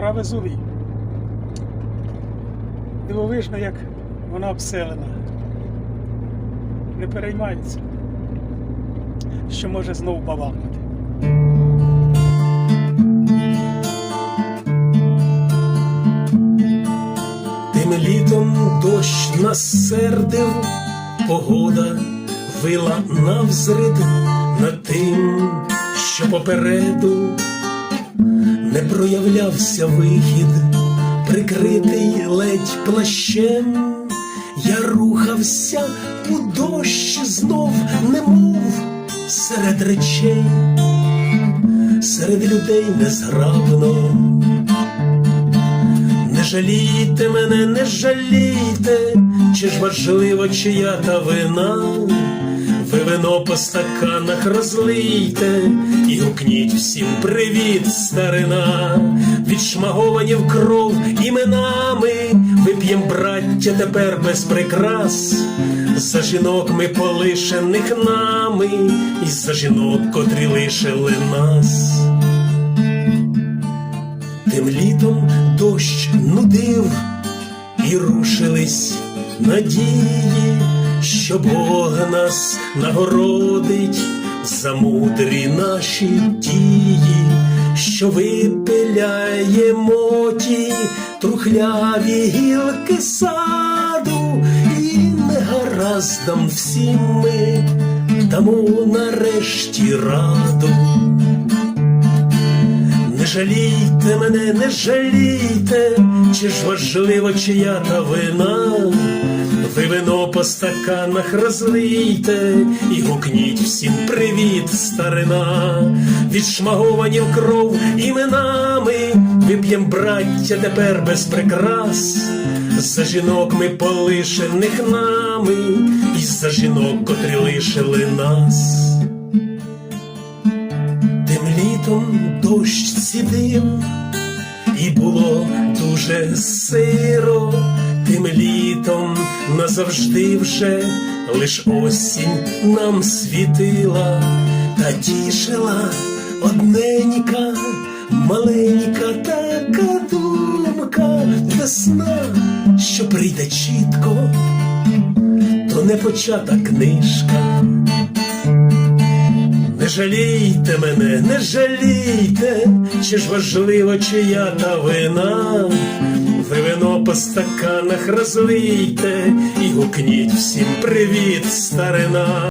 гора Везувій. Дивовижно, як вона обселена. Не переймається, що може знову бавахнути. Тим літом дощ нас сердив, погода вила навзрид над тим, що попереду не проявлявся вихід, прикритий ледь плащем, я рухався у дощ знов, немов серед речей, серед людей незграбно. Не жалійте мене, не жалійте, чи ж важливо, чия та вина, ви вино по стаканах розлийте і гукніть всім привіт, старина, відшмаговані в кров іменами, вип'єм, браття, тепер без прикрас, за жінок ми полишених нами, і за жінок, котрі лишили нас. Тим літом дощ нудив, і рушились надії, що Бог нас нагородить за мудрі наші дії, що випиляємо ті трухляві гілки саду, і негараздам всім ми дамо нарешті раду. Не жалійте мене, не жалійте, чи ж важливо, чия та вина, ви вино по стаканах розлийте і гукніть всім привіт, старина, відшмаговані в кров іменами, вип'єм, браття, тепер без прикрас, за жінок ми полишених нами, і за жінок, котрі лишили нас. Тим літом дощ цідив, і було дуже сиро, тим літом назавжди вже лиш осінь нам світила та тішила одненька, маленька така думка, весна, що прийде чітко, то не почата книжка. Не жалійте мене, не жалійте, чи ж важливо, чия та вина, ви вино по стаканах розлийте і гукніть всім привіт, старина.